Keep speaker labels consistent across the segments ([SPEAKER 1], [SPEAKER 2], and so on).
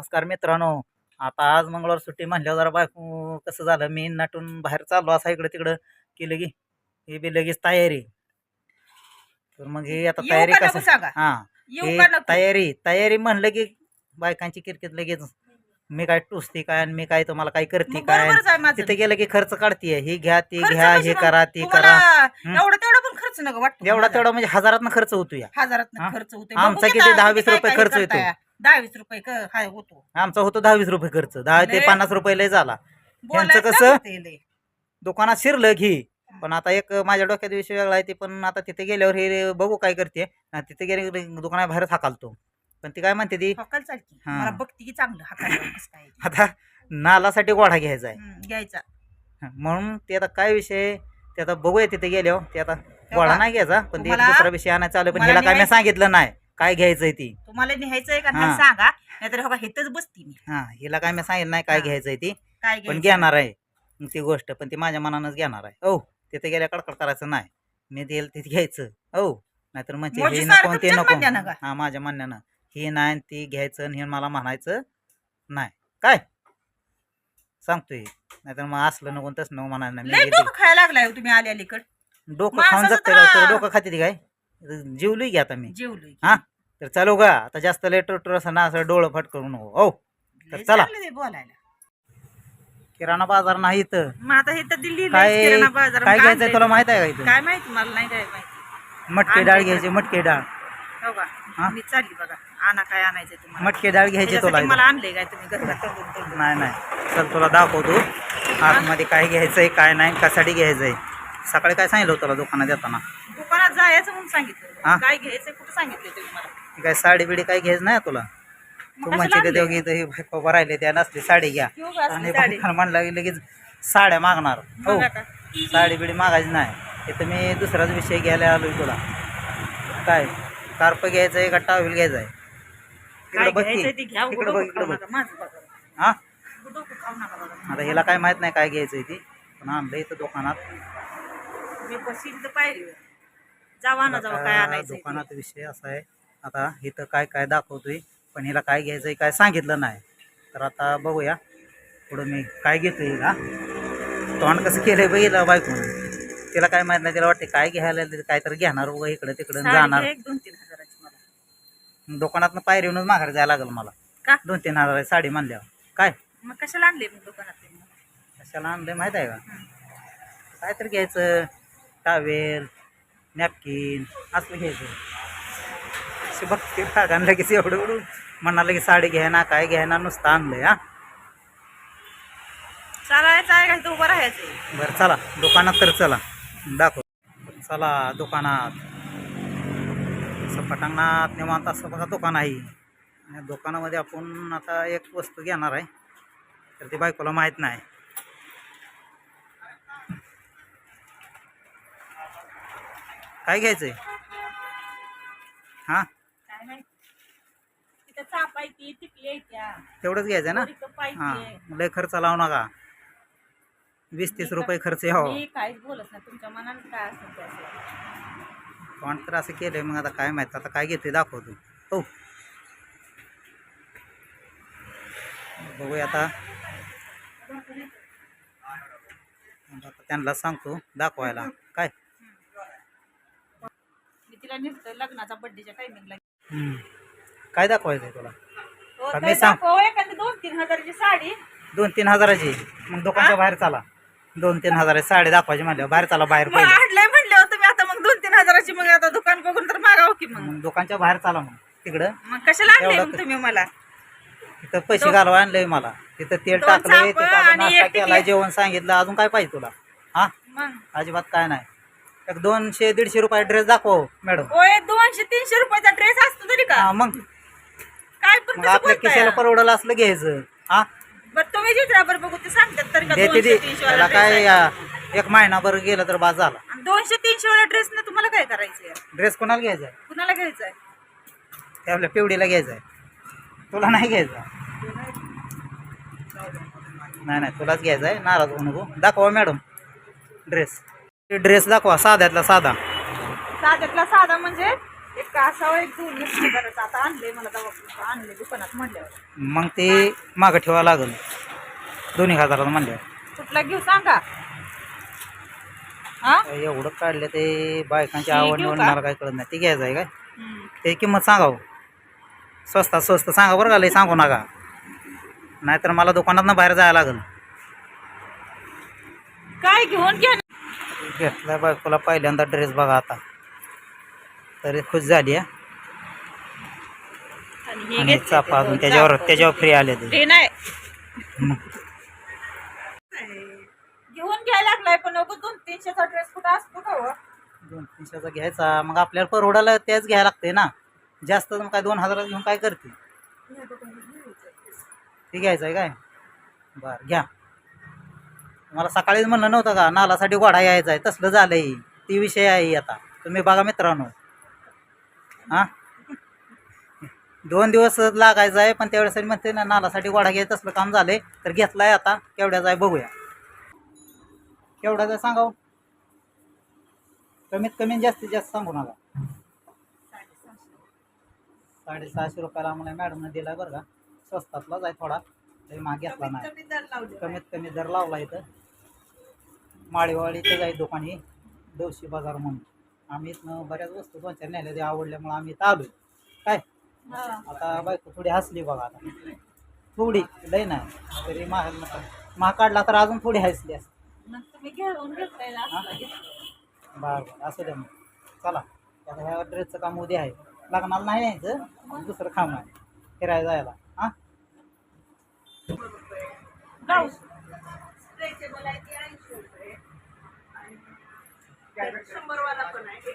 [SPEAKER 1] नमस्कार मित्रांनो. आता आज मंगळवार सुट्टी म्हणल्यावर जरा बायको कसं झालं? मी नटून बाहेर चाललो असा इकडं तिकडं. केलं की हे बी लगेच तयारी. तर मग हे आता
[SPEAKER 2] येऊ
[SPEAKER 1] तयारी
[SPEAKER 2] का नको
[SPEAKER 1] कसं
[SPEAKER 2] सांगा?
[SPEAKER 1] हा.
[SPEAKER 2] येऊ
[SPEAKER 1] हे
[SPEAKER 2] का नको?
[SPEAKER 1] तयारी. तयारी म्हणलं की बायकांची किरकिर लगेच. मी काय टुसते काय आणि मी काय तुम्हाला काय करते
[SPEAKER 2] मग
[SPEAKER 1] काय?
[SPEAKER 2] बरोबरच आहे माझं.
[SPEAKER 1] तिथे गेलं की खर्च काढतीये. हे घ्या ते
[SPEAKER 2] खर्च
[SPEAKER 1] घ्या
[SPEAKER 2] म्हणजे
[SPEAKER 1] हे करा ते
[SPEAKER 2] तुम्हाला
[SPEAKER 1] करा?
[SPEAKER 2] एवढं तेवढं पण खर्च नका वाटतो
[SPEAKER 1] एवढा तेवढा म्हणजे हजारात खर्च होतो या
[SPEAKER 2] हजारात
[SPEAKER 1] हा?
[SPEAKER 2] खर्च होते
[SPEAKER 1] आमचा किती दहा वीस रुपये खर्च येतो.
[SPEAKER 2] वीस रुपये क- हाय होतो.
[SPEAKER 1] आमचा होतो दहा वीस रुपये खर्च. दहा ते
[SPEAKER 2] लय-
[SPEAKER 1] पन्नास रुपये लय झाला.
[SPEAKER 2] बोलायचं
[SPEAKER 1] कसं?
[SPEAKER 2] होते लय.
[SPEAKER 1] दुकानात शिरलं घे पण आता एक माझ्या डोक्यात विषय वेगळा आहे ते पण आता तिथे गेल्यावर हे बघू काय करते. आणि तिथे गेले दुकानाबाहेर हाकालतो. पण ती काय म्हणते ती?
[SPEAKER 2] हकाल चालती
[SPEAKER 1] हा.
[SPEAKER 2] मला बघती की चांगलं हकाल कसं काय
[SPEAKER 1] आता नालासाठी गोढा घ्यायचा आहे.
[SPEAKER 2] घ्यायचा.
[SPEAKER 1] म्हणून ते आता काय विषय ते आता बघूया तिथे गेल्यावर. ते आता
[SPEAKER 2] तेव्हा
[SPEAKER 1] नाही घ्यायचा पण ते दुसरा विषय आणायचा चालू पण हिला काय मी सांगितलं नाही. काय घ्यायचंय ती?
[SPEAKER 2] तुम्हाला न्यायचंय का?
[SPEAKER 1] हा.
[SPEAKER 2] सांगा. नाहीतर हो हेतच बसती मी.
[SPEAKER 1] हा हिला काय मी सांगितलं नाही काय
[SPEAKER 2] हा.
[SPEAKER 1] घ्यायचंय ती.
[SPEAKER 2] काय
[SPEAKER 1] पण
[SPEAKER 2] घ्यायचं
[SPEAKER 1] घेणार आहे मग ती गोष्ट पण ती माझ्या मनानंच घेणार आहे. ओ तिथे गेल्या कडकड करायचं नाही. मी देईल तिथे घ्यायचं. ओ नाहीतर म्हणजे हे नको ते
[SPEAKER 2] तुमच्याच
[SPEAKER 1] नको.
[SPEAKER 2] म्हणण्यानं का?
[SPEAKER 1] हा माझ्या म्हणण्यानं हे नाही आणि ती घ्यायचं आणि हे मला म्हणायचं नाही. काय? सांगतोय. नाहीतर मग असलं नको तसं नको म्हणायचं नाही.
[SPEAKER 2] लय
[SPEAKER 1] मी घेते.
[SPEAKER 2] डोकं खायला लागलाय हो तुम्ही आले अलीकड.
[SPEAKER 1] डोकं खाऊन
[SPEAKER 2] माणसाचं
[SPEAKER 1] जगते का?
[SPEAKER 2] तर-
[SPEAKER 1] डोकं खाते ती काय? जीवलोय की आता मी.
[SPEAKER 2] जेवलोय
[SPEAKER 1] हा? तर चालू का? आता जास्त लेटर टूर असं ना असं डोळं फट करू नको. ओ तर
[SPEAKER 2] लय
[SPEAKER 1] चला.
[SPEAKER 2] चांगलं बोलायला.
[SPEAKER 1] किराणा बाजार नाही इथं.
[SPEAKER 2] मग आता हे तर दिल्ली
[SPEAKER 1] काय
[SPEAKER 2] किराणा बाजार.
[SPEAKER 1] काय घ्यायचंय. तुला माहीत आहे का इथं?
[SPEAKER 2] काय माहिती? मला नाही काय माहिती.
[SPEAKER 1] मटके डाळ घ्यायची? मटके डाळ.
[SPEAKER 2] हो का?
[SPEAKER 1] हा?
[SPEAKER 2] मी चालली बघा. आणा काय आणायचंय तुम्हाला.
[SPEAKER 1] मटके डाळ घ्यायची तुला
[SPEAKER 2] त्याच्यासाठी. मला काय तुम्ही.
[SPEAKER 1] नाही नाही. चल तुला दाखवतो. आतमध्ये काय घ्यायचंय काय नाही कशासाठी घ्यायचंय. सकाळी काय सांगितलं होतं तुला दुकानात येताना?
[SPEAKER 2] दुकानात जायचं म्हणून सांगितलं.
[SPEAKER 1] हा?
[SPEAKER 2] काय घ्यायचंय कुठं सांगितलं तुम्ही मला?
[SPEAKER 1] ती काय साडी बिडी काय घ्यायचं नाही तुला?
[SPEAKER 2] मग
[SPEAKER 1] तू
[SPEAKER 2] कशाला
[SPEAKER 1] म्हणते
[SPEAKER 2] आणलंय?
[SPEAKER 1] ते इथं हे बायको राहिले त्या नसली साडी घ्या.
[SPEAKER 2] घेऊ का असली
[SPEAKER 1] आणि
[SPEAKER 2] साडी?
[SPEAKER 1] बायकाला म्हणलं की लगेच साड्या मागणार. हो.
[SPEAKER 2] मग आता?
[SPEAKER 1] साडी बिडी मागायची नाही. इथं मी दुसराच विषय घ्यायला आलोय तुला. काय? कार्प घ्यायचंय का टावेल घ्यायचंय?
[SPEAKER 2] काय
[SPEAKER 1] इकडं बघ की.
[SPEAKER 2] घ्यायचंय ते घ्या उघडं
[SPEAKER 1] इकडं बघ
[SPEAKER 2] डोकं
[SPEAKER 1] इकडं
[SPEAKER 2] खाऊ
[SPEAKER 1] बघ.
[SPEAKER 2] नका, माझं बघा.
[SPEAKER 1] हा?
[SPEAKER 2] उघडं डोकं खाऊ नका बघा.
[SPEAKER 1] आता हिला काय माहीत नाही काय घ्यायचंय ती. पण आणलं इथं दुकानात.
[SPEAKER 2] मी बसील तर पायरीवर जावा ना जावा काय
[SPEAKER 1] आता
[SPEAKER 2] आणायचं
[SPEAKER 1] दुकानात विषय असा आहे आता इथं काय काय दाखवतोय पण हिला काय घ्यायचंय काय सांगितलं नाही. तर आता बघूया पुढं मी काय घेतोय हिला. तोंड कसं केलंय बघितलं बायकून. तिला काय माहीत नाही तिला वाटते काय घ्यायला लागले, काय तर घेणार उगा इकडं तिकडं जाणार.
[SPEAKER 2] एक दोन तीन हजाराची मला.
[SPEAKER 1] दुकानातनं पायरीवरूनच माघार जायला लागलं मला.
[SPEAKER 2] का?
[SPEAKER 1] दोन तीन हजार साडी म्हणल्यावर. काय?
[SPEAKER 2] मग कशाला आणले मग दुकानात?
[SPEAKER 1] कशाला आणलंय माहीत आहे का. काय तर घ्यायचं टावेल नॅपकिन असलं घ्यायचं असे बघते राग आणलं की एवढं एवढं म्हणाला की साडी घ्यायना काय घ्यायना नुसतं आणलंय हा.
[SPEAKER 2] चालायचं आहे का उभं राहायचं.
[SPEAKER 1] बरं चला. दुकानात तर चला. दाखव. चला दुकानात. असं पटांगणात निवांत असं बघा दुकान आहे. आणि दुकानामध्ये आपण आता एक वस्तू घेणार आहे. तर ती बायकोला माहीत नाही. काय घ्यायचंय? हां?
[SPEAKER 2] ती
[SPEAKER 1] तेवढंच घ्यायचं ना? हां. लय खर्च लावू नका. वीस तीस रुपये खर्च यावं
[SPEAKER 2] ते असेल.
[SPEAKER 1] पण तर असं केलंय मग आता काय माहीत? आता काय घेतोय दाखवतो हो. बघूया आता त्यांना सांगतो दाखवायला. काय?
[SPEAKER 2] मी निघतं लग्नाचा बड्डेच्या टायमिंगला
[SPEAKER 1] हम्म. काय दाखवायचंय तुला?
[SPEAKER 2] हो,
[SPEAKER 1] मी सांग-
[SPEAKER 2] दाखव एखादी दोन तीन हजाराची साडी.
[SPEAKER 1] दोन तीन हजाराची? मग दुकानच्या बाहेर चाला. दोन तीन हजाराची साडी दाखवायची म्हणल्यावर बाहेर चाला बाहेर
[SPEAKER 2] मग
[SPEAKER 1] पहिले.
[SPEAKER 2] आणलंय म्हणले तुम्ही आता मग दोन तीन हजाराची मग आता दुकान बघून तर मागाव की मग.
[SPEAKER 1] मग दुकानच्या बाहेर चाला मग. तिकडं.
[SPEAKER 2] मग कशाला आणले
[SPEAKER 1] एवढं
[SPEAKER 2] मग तुम्ही मला?
[SPEAKER 1] तिथं पैसे घालवा आणलंय मला. तिथं तेल
[SPEAKER 2] दोन
[SPEAKER 1] टाकलंय
[SPEAKER 2] चापं
[SPEAKER 1] तिथं अजून
[SPEAKER 2] आणि
[SPEAKER 1] नाश्ता
[SPEAKER 2] एक
[SPEAKER 1] केलाय
[SPEAKER 2] टिकली.
[SPEAKER 1] जेवण सांगितलं अजून काय पाहिजे तुला? हा?
[SPEAKER 2] मग.
[SPEAKER 1] अजिबात काय नाही. एक दोनशे दीडशे रुपये ड्रेस दाखव मॅडम
[SPEAKER 2] होय दोनशे तीनशे रुपयाचा ड्रेस असतो तरी का?
[SPEAKER 1] हा मग.
[SPEAKER 2] काय
[SPEAKER 1] मग आपल्या? खिशाला परवडलं असलं घ्यायचं हा?
[SPEAKER 2] तुम्ही चित्रावर बघू ते सांगतात तर का
[SPEAKER 1] देते
[SPEAKER 2] दोनशे
[SPEAKER 1] दे.
[SPEAKER 2] तीनशे
[SPEAKER 1] त्याला
[SPEAKER 2] वाला
[SPEAKER 1] काय
[SPEAKER 2] ड्रेस
[SPEAKER 1] एक महिनाभर गेलं तर बाद झाला.
[SPEAKER 2] दोनशे तीनशे वाला ड्रेस ना तुम्हाला काय करायचंय
[SPEAKER 1] ड्रेस कोणाला घ्यायचा आहे?
[SPEAKER 2] कुणाला घ्यायचंय
[SPEAKER 1] ते आपल्या पिवडीला घ्यायचा आहे. तुला नाही घ्यायचा? नाही नाही तुलाच घ्यायचा आहे. नाराज होऊ नको. दाखवा मॅडम ड्रेस ड्रेस दाखवा साध्यातला साधा.
[SPEAKER 2] साध्यातला साधा म्हणजे एक असावं एक दोन वीस हजाराचं आता आणले मला दवा आणले दुकानात म्हणल्यावर.
[SPEAKER 1] मग ते मागं ठेवावं लागेल. दोन्ही हजाराला म्हणल्यावर.
[SPEAKER 2] कुठला घेऊ सांगा?
[SPEAKER 1] एवढं काढलं ते बायकांची आवड
[SPEAKER 2] घेऊ
[SPEAKER 1] निवड
[SPEAKER 2] का?
[SPEAKER 1] मला काय कळत नाही. ते घ्यायचं आहे काय. ते किंमत सांगावं. स्वस्तात स्वस्त सांगा बरं का लय सांगू नका. नाहीतर मला दुकानात बाहेर जायला लागेल.
[SPEAKER 2] काय घेऊन घ्या ना.
[SPEAKER 1] घेतला बायकोला पहिल्यांदा ड्रेस बघा आता. तरी खुश झाली हा.
[SPEAKER 2] आणि
[SPEAKER 1] चापा अजून त्याच्यावर. त्याच्यावर फ्री आले ते.
[SPEAKER 2] घेऊन घ्यायला लागलाय पण नको दोन तीनशेचा ड्रेस कुठं असतो का हो?
[SPEAKER 1] दोन तीनशेचा घ्यायचा. मग आपल्याला परवडायला तेच घ्यायला लागते ना. जास्त मग काय दोन हजारात घेऊन काय करते? ते घ्यायचं आहे काय? बरं घ्या. मला सकाळीच म्हणलं नव्हतं का नालासाठी गोडा यायचा आहे तसलं झालंय. ती विषय आहे आता. तुम्ही बघा मित्रांनो. हां? दोन दिवस लागायचं आहे पण त्यावेळेस म्हणते ना नालासाठी गोडा घ्यायचं तसलं काम झालंय तर घेतलाय आता केवढ्याचा आहे बघूया. केवढ्याचा आहे सांगावं? कमीत कमी जास्तीत जास्त सांगू नका. साडेसहाशे रुपयाला आम्हाला मॅडमने दिला बरं का. स्वस्तातलाच आहे थोडा. तरी महाग घेतला नाही. कमीत कमी दर लावला इथं. माळीवाडीचं आहे दुकान हे डोशी बाजार म्हणून. आम्ही इथनं बऱ्याच वस्तू दोन चार नेल्या ते आवडल्यामुळे आम्ही इथं आलोय. काय. आता बायको थोडी हसली बघा आता. थोडी लय नाही तरी महाग काढला तर अजून थोडी हसली असते? बरं बरं असू द्या मग. चला आता ह्या ड्रेसचं काम उद्या आहे. लग्नाला नाही यायचं दुसरं काम आहे. फिरायला जायला. हां
[SPEAKER 2] ब्लाऊज स्ट्रेचेबल आहे ते ऐंशी रुपये पण आहे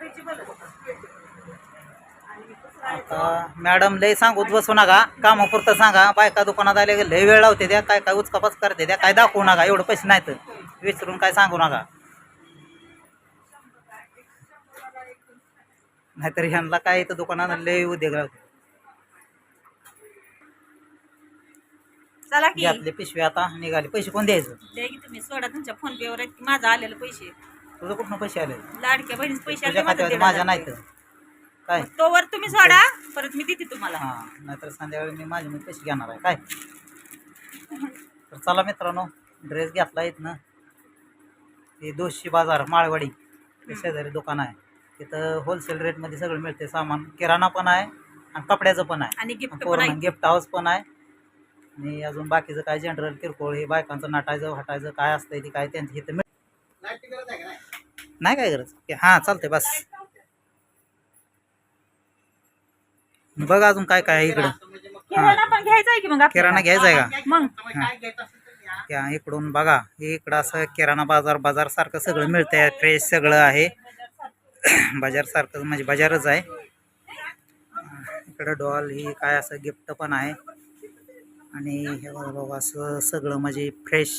[SPEAKER 2] एकशे
[SPEAKER 1] आता मॅडम लय सांगूत बसू नका कामापुरतं सांगा बायका दुकानात आले की लय वेळ लावते त्या काय काय उचकापाच करते त्या काय दाखवू नका एवढं पैसे नाहीत. विचारून काय सांगू नका. नाहीतर ह्यांना काय इथं दुकानात लय उद्योग लावते.
[SPEAKER 2] चला की.
[SPEAKER 1] पिशवी आता निघाले. पैसे कोण द्यायचं?
[SPEAKER 2] द्या की तुम्ही सोडा तुमच्या फोन पेवर आहेत की माझं आलेलं पैसे.
[SPEAKER 1] तुझं कुठनं पैसे आले?
[SPEAKER 2] लाडक्या बहिणीचे पैसे आले
[SPEAKER 1] तुझ्या
[SPEAKER 2] माझं
[SPEAKER 1] खात्यात
[SPEAKER 2] दीड
[SPEAKER 1] माझ्या
[SPEAKER 2] हजार
[SPEAKER 1] नाहीत.
[SPEAKER 2] रुपये.
[SPEAKER 1] काय?
[SPEAKER 2] मग तोवर तुम्ही सोडा परत मी देते तुम्हाला.
[SPEAKER 1] हां नाहीतर संध्याकाळी मी माझे मी पैसे घेणार आहे. काय? तर चला मित्रांनो ड्रेस घेतला इथनं. ते दोषी बाजार माळवाडी ते शेजारी दुकान आहे. तिथं होलसेल रेटमध्ये सगळं मिळते सामान. किराणा पण आहे आणि कपड्याचं पण आहे.
[SPEAKER 2] आणि गिफ्ट पण
[SPEAKER 1] पोरांना
[SPEAKER 2] आहे.
[SPEAKER 1] गिफ्ट हाऊस पण आहे. आणि अजून बाकीचं काय? जनरल किरकोळ हे बायकांचं नटायचं हटायचं काय असतंय ते काय त्यांचं इथं मिळ नाही काय गरज? हां चालतंय बस. बघ अजून काय काय आहे इकडं.
[SPEAKER 2] किराणा पण घ्यायचा आहे की मग आपल्याला?
[SPEAKER 1] किराणा घ्यायचा आहे का
[SPEAKER 2] मग.
[SPEAKER 1] त्या इकडून बघा. हे इकडं असं किराणा बाजार बाजार सारखं सगळं मिळतंय. फ्रेश सगळं आहे. बाजार सारखं म्हणजे बाजारच आहे. इकडं डॉल ही काय असं गिफ्ट पण आहे. आणि हे बघा बघा असं सगळं म्हणजे फ्रेश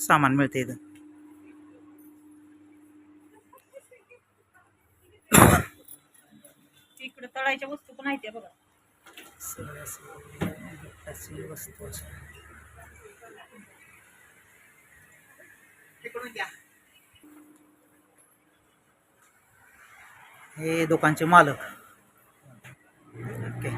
[SPEAKER 1] सामान मिळतं इथं.
[SPEAKER 2] इकडे तळायच्या वस्तू पण आहेत त्या बघा
[SPEAKER 1] सगळं असं वस्तू असं. हे दुकानचे मालक ओके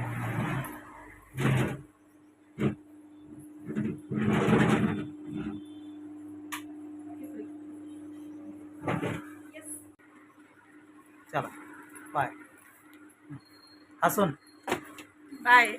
[SPEAKER 1] चला बाय हसून
[SPEAKER 2] बाय.